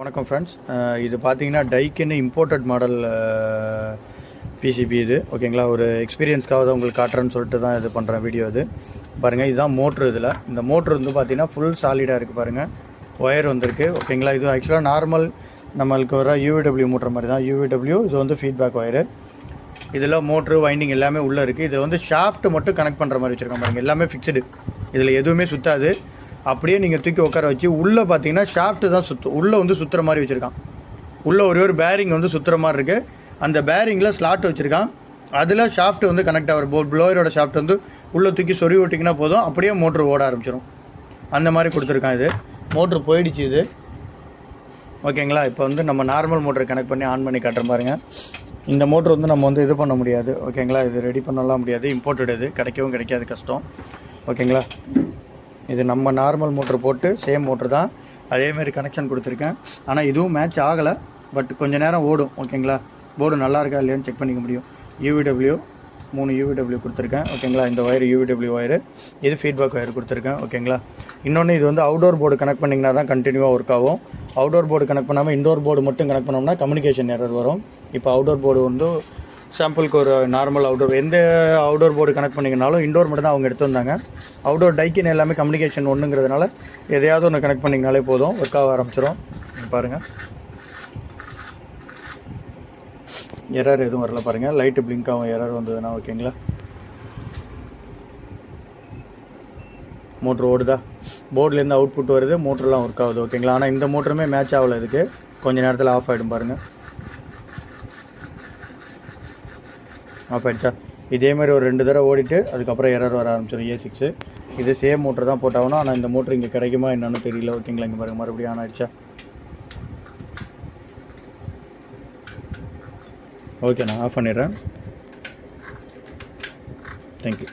வணக்கம் ஃப்ரெண்ட்ஸ் இது பார்த்தீங்கன்னா டைக்குன்னு இம்போர்ட்டட் மாடல் பிசிபி இது. ஓகேங்களா ஒரு எக்ஸ்பீரியன்ஸ்க்காக தான் உங்களுக்கு காட்டுறேன்னு சொல்லிட்டு தான் இது பண்ணுறேன் வீடியோ இது. பாருங்கள் இதுதான் மோட்ரு இதில். இந்த மோட்ரு வந்து பார்த்தீங்கன்னா ஃபுல் சாலிடாக இருக்குது பாருங்கள் ஒயர் வந்திருக்கு. ஓகேங்களா இது ஆக்சுவலாக நார்மல் நம்மளுக்கு வர யூவிடபிள்யூ மூட்டுற மாதிரி தான். யூவிடபிள்யூ இது வந்து ஃபீட்பேக் ஒயரு இதில் மோட்ரு வைண்டிங் எல்லாமே உள்ளே இருக்குது இதில் வந்து ஷாஃப்ட் மட்டும் கனெக்ட் பண்ணுற மாதிரி வச்சுருக்கோம் பாருங்கள் எல்லாமே ஃபிக்ஸ்டு இதில் எதுவுமே சுற்றாது அப்படியே நீங்கள் தூக்கி உட்கார வச்சு உள்ளே பார்த்தீங்கன்னா ஷாஃப்ட்டு தான் சுற்று உள்ளே வந்து சுற்றுற மாதிரி வச்சுருக்கான். உள்ளே ஒரே ஒரு பேரிங் வந்து சுற்றுற மாதிரி இருக்குது அந்த பேரிங்கில் ஸ்லாட் வச்சுருக்கான். அதில் ஷாஃப்ட் வந்து கனெக்ட் ஆகிற போ ப்ளோயரோட ஷாஃப்ட் வந்து உள்ளே தூக்கி சொறி விட்டிங்கன்னா போதும். அப்படியே மோட்ரு ஓட ஆரம்பிச்சிடும் அந்த மாதிரி கொடுத்துருக்கான் இது. மோட்ரு போயிடுச்சு இது. ஓகேங்களா இப்போ வந்து நம்ம நார்மல் மோட்ரு கனெக்ட் பண்ணி ஆன் பண்ணி காட்டுற பாருங்க. இந்த மோட்ரு வந்து நம்ம வந்து இது பண்ண முடியாது. ஓகேங்களா இது ரெடி பண்ணலாம் முடியாது. இம்போர்ட்டட் இது. கிடைக்கவும் கிடைக்காது. கஷ்டம். ஓகேங்களா இது நம்ம நார்மல் மோட்ரு போட்டு சேம் மோட்ரு தான். அதேமாரி கனெக்ஷன் கொடுத்துருக்கேன். ஆனால் இதுவும் மேட்ச் ஆகலை. பட் கொஞ்ச நேரம் ஓடும் ஓகேங்களா போர்டு நல்லா இருக்கா இல்லையான்னு செக் பண்ணிக்க முடியும். யூவிடபிள்யூ மூணு யூவிடபிள்யூ கொடுத்துருக்கேன் ஓகேங்களா இந்த wire U V W wire இது ஃபீட்பேக் ஒயர் கொடுத்துருக்கேன் ஓகேங்களா இன்னொன்று இது வந்து அவுடோர் போர்டு கனெக்ட் பண்ணிங்கன்னா தான் கண்டினியூவாக ஒர்க் ஆகும். அவுடோர் போர்டு கனெக்ட் பண்ணாமல் இண்டோர் போர்டு மட்டும் கனெக்ட் பண்ணோம்னா கம்யூனிகேஷன் எரர் வரும். இப்போ அவுடோர் போர்டு வந்து சாம்பிளுக்கு ஒரு நார்மல் அவுடோர் எந்த அவுடோர் போர்டு கனெக்ட் பண்ணிங்கனாலும் இண்டோர் மட்டும் தான் அவங்க எடுத்து வந்தாங்க. அவுடோர் டைக்கின் எல்லாமே கம்யூனிகேஷன் ஒன்றுங்கிறதுனால எதையாவது ஒன்று கனெக்ட் பண்ணிங்கனாலே போதும் ஒர்க் ஆக ஆரம்பிச்சிடும் பாருங்கள் எரர் எதுவும் வரல பாருங்கள் லைட்டு பிளிங்க் ஆகும் எரர் வந்ததுன்னா ஓகேங்களா மோட்ரு ஓடுதா? போர்ட்லேருந்து அவுட்புட் வருது மோட்ருலாம் ஒர்க் ஆகுது ஓகேங்களா ஆனால் இந்த மோட்டருமே மேட்ச் ஆகலை இதுக்கு. கொஞ்ச நேரத்தில் ஆஃப் ஆகிடும் பாருங்கள் ஆஃப் ஆகிடுச்சா இதே மாதிரி ஒரு ரெண்டு தடவை ஓடிட்டு அதுக்கப்புறம் எரர் வர ஆரம்பிச்சிடும் ஏ சிக்ஸு இது சேம் மோட்ரு தான் போட்டாகணும். ஆனால் இந்த மோட்ரு இங்கே கிடைக்குமா என்னன்னு தெரியல. ஓகேங்களா இங்கே பாருங்கள் மறுபடியும் ஆன் ஆகிடுச்சா ஓகே நான் ஆஃப் பண்ணிடுறேன். தேங்க்யூ